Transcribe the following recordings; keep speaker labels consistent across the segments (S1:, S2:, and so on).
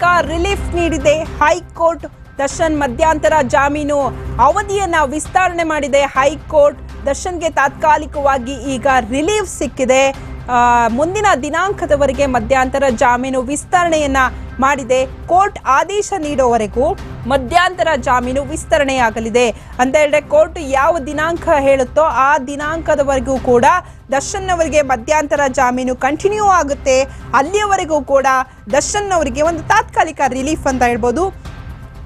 S1: ತಾತ್ಕಾಲಿಕ ರಿಲೀಫ್ ನೀಡಿದೆ. ಹೈಕೋರ್ಟ್ ದರ್ಶನ್ ಮಧ್ಯಾಂತರ ಜಾಮೀನು ಅವಧಿಯನ್ನ ವಿಸ್ತರಣೆ ಮಾಡಿದೆ. ಹೈಕೋರ್ಟ್ ದರ್ಶನ್ಗೆ ತಾತ್ಕಾಲಿಕವಾಗಿ ಈಗ ರಿಲೀಫ್ ಸಿಕ್ಕಿದೆ. ಮುಂದಿನ ದಿನಾಂಕದವರೆಗೆ ಮಧ್ಯಾಂತರ ಜಾಮೀನು ವಿಸ್ತರಣೆಯನ್ನ ಮಾಡಿದೆ. ಕೋರ್ಟ್ ಆದೇಶ ನೀಡುವವರೆಗೂ ಮಧ್ಯಂತರ ಜಾಮೀನು ವಿಸ್ತರಣೆಯಾಗಲಿದೆ. ಅಂತ ಹೇಳಿದ್ರೆ ಕೋರ್ಟ್ ಯಾವ ದಿನಾಂಕ ಹೇಳುತ್ತೋ ಆ ದಿನಾಂಕದವರೆಗೂ ಕೂಡ ದರ್ಶನ್ ಅವರಿಗೆ ಮಧ್ಯಂತರ ಜಾಮೀನು ಕಂಟಿನ್ಯೂ ಆಗುತ್ತೆ. ಅಲ್ಲಿಯವರೆಗೂ ಕೂಡ ದರ್ಶನ್ ಅವರಿಗೆ ಒಂದು ತಾತ್ಕಾಲಿಕ ರಿಲೀಫ್ ಅಂತ ಹೇಳ್ಬೋದು.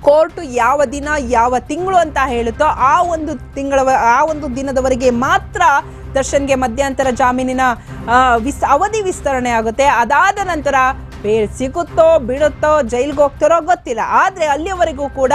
S1: ಕೋರ್ಟ್ ಯಾವ ದಿನ, ಯಾವ ತಿಂಗಳು ಅಂತ ಹೇಳುತ್ತೋ ಆ ಒಂದು ತಿಂಗಳ ಆ ಒಂದು ದಿನದವರೆಗೆ ಮಾತ್ರ ದರ್ಶನ್ಗೆ ಮಧ್ಯಂತರ ಜಾಮೀನಿನ ವಿಸ್, ಅವಧಿ ವಿಸ್ತರಣೆ ಆಗುತ್ತೆ. ಅದಾದ ನಂತರ ಬೇಲ್ ಸಿಗುತ್ತೋ ಬಿಡುತ್ತೋ ಜೈಲಿಗೆ ಹೋಗ್ತಾರೋ ಗೊತ್ತಿಲ್ಲ. ಆದರೆ ಅಲ್ಲಿಯವರೆಗೂ ಕೂಡ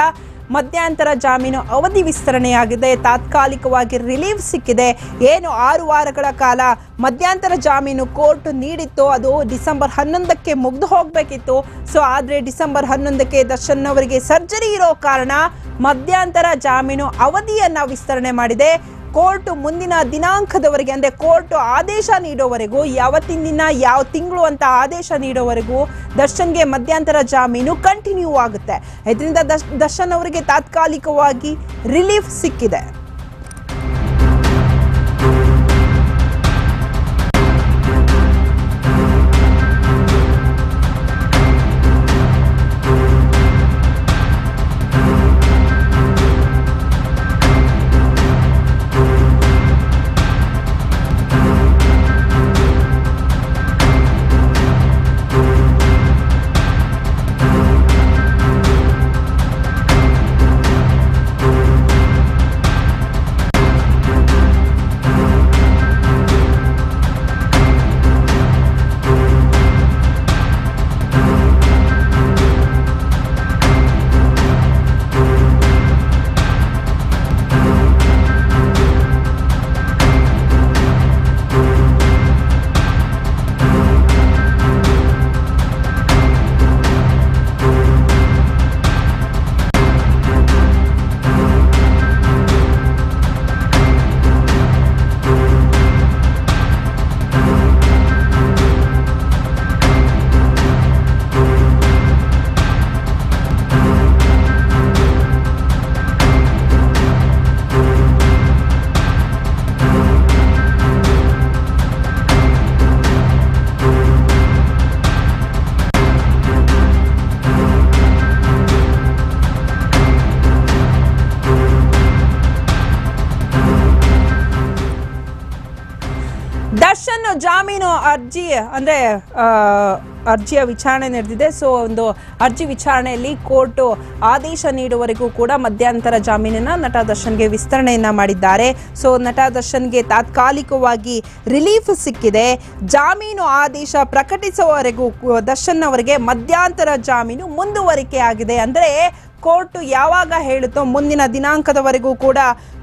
S1: ಮಧ್ಯಂತರ ಜಾಮೀನು ಅವಧಿ ವಿಸ್ತರಣೆಯಾಗಿದೆ. ತಾತ್ಕಾಲಿಕವಾಗಿ ರಿಲೀಫ್ ಸಿಕ್ಕಿದೆ. ಏನು ಆರು ವಾರಗಳ ಕಾಲ ಮಧ್ಯಂತರ ಜಾಮೀನು ಕೋರ್ಟ್ ನೀಡಿತ್ತು. ಅದು ಡಿಸೆಂಬರ್ ಹನ್ನೊಂದಕ್ಕೆ ಮುಗಿದು ಹೋಗಬೇಕಿತ್ತು. ಸೊ, ಆದರೆ ಡಿಸೆಂಬರ್ ಹನ್ನೊಂದಕ್ಕೆ ದರ್ಶನ್ ಅವರಿಗೆ ಸರ್ಜರಿ ಇರೋ ಕಾರಣ ಮಧ್ಯಂತರ ಜಾಮೀನು ಅವಧಿಯನ್ನು ವಿಸ್ತರಣೆ ಮಾಡಿದೆ. ಕೋರ್ಟ್ ಮುಂದಿನ ದಿನಾಂಕದವರೆಗೆ, ಅಂದರೆ ಕೋರ್ಟ್ ಆದೇಶ ನೀಡೋವರೆಗೂ ಯಾವತ್ತಿನ ದಿನ ಯಾವ ತಿಂಗಳು ಅಂತ ಆದೇಶ ನೀಡೋವರೆಗೂ ದರ್ಶನ್ಗೆ ಮಧ್ಯಂತರ ಜಾಮೀನು ಕಂಟಿನ್ಯೂ ಆಗುತ್ತೆ. ಇದರಿಂದ ದರ್ಶ್, ದರ್ಶನ್ ಅವರಿಗೆ ತಾತ್ಕಾಲಿಕವಾಗಿ ರಿಲೀಫ್ ಸಿಕ್ಕಿದೆ. ದರ್ಶನ್ ಜಾಮೀನು ಅರ್ಜಿ, ಅಂದರೆ ಅರ್ಜಿಯ ವಿಚಾರಣೆ ನಡೆದಿದೆ. ಸೊ, ಒಂದು ಅರ್ಜಿ ವಿಚಾರಣೆಯಲ್ಲಿ ಕೋರ್ಟ್ ಆದೇಶ ನೀಡುವವರೆಗೂ ಕೂಡ ಮಧ್ಯಂತರ ಜಾಮೀನನ್ನು ನಟ ದರ್ಶನ್ಗೆ ವಿಸ್ತರಣೆಯನ್ನು ಮಾಡಿದ್ದಾರೆ. ಸೊ, ನಟ ದರ್ಶನ್ಗೆ ತಾತ್ಕಾಲಿಕವಾಗಿ ರಿಲೀಫ್ ಸಿಕ್ಕಿದೆ. ಜಾಮೀನು ಆದೇಶ ಪ್ರಕಟಿಸುವವರೆಗೂ ದರ್ಶನ್ ಅವರಿಗೆ ಮಧ್ಯಂತರ ಜಾಮೀನು ಮುಂದುವರಿಕೆ ಆಗಿದೆ ಅಂದರೆ ಕೋರ್ಟ್ ಯಾವಾಗ ಹೇಳುತ್ತೋ ಮುಂದಿನ ದಿನಾಂಕದವರೆಗೂ ಕೂಡ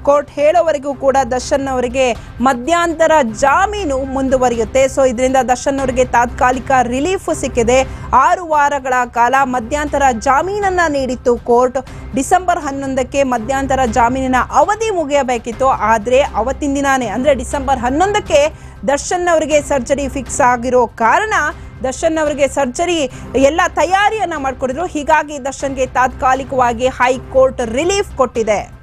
S1: ಕೋರ್ಟ್ ಹೇಳೋವರೆಗೂ ಕೂಡ ದರ್ಶನ್ ಅವರಿಗೆ ಮಧ್ಯಾಂತರ ಜಾಮೀನು ಮುಂದುವರಿಯುತ್ತೆ. ಸೊ ಇದರಿಂದ ದರ್ಶನ್ ಅವರಿಗೆ ತಾತ್ಕಾಲಿಕ ರಿಲೀಫ್ ಸಿಕ್ಕಿದೆ. ಆರು ವಾರಗಳ ಕಾಲ ಮಧ್ಯಾಂತರ ಜಾಮೀನನ್ನು ನೀಡಿತ್ತು ಕೋರ್ಟ್. ಡಿಸೆಂಬರ್ ಹನ್ನೊಂದಕ್ಕೆ ಮಧ್ಯಾಂತರ ಜಾಮೀನಿನ ಅವಧಿ ಮುಗಿಯಬೇಕಿತ್ತು. ಆದರೆ ಅವತ್ತಿನ ದಿನಾನೇ, ಅಂದರೆ ಡಿಸೆಂಬರ್ ಹನ್ನೊಂದಕ್ಕೆ ದರ್ಶನ್ ಅವರಿಗೆ ಸರ್ಜರಿ ಫಿಕ್ಸ್ ಆಗಿರೋ ಕಾರಣ ದರ್ಶನ್ ಅವರಿಗೆ ಸರ್ಜರಿ ಎಲ್ಲ ತಯಾರಿಯನ್ನ ಮಾಡಿಕೊಡಿದ್ರು. ಹೀಗಾಗಿ ದರ್ಶನ್ಗೆ ತಾತ್ಕಾಲಿಕವಾಗಿ ಹೈಕೋರ್ಟ್ ರಿಲೀಫ್ ಕೊಟ್ಟಿದೆ.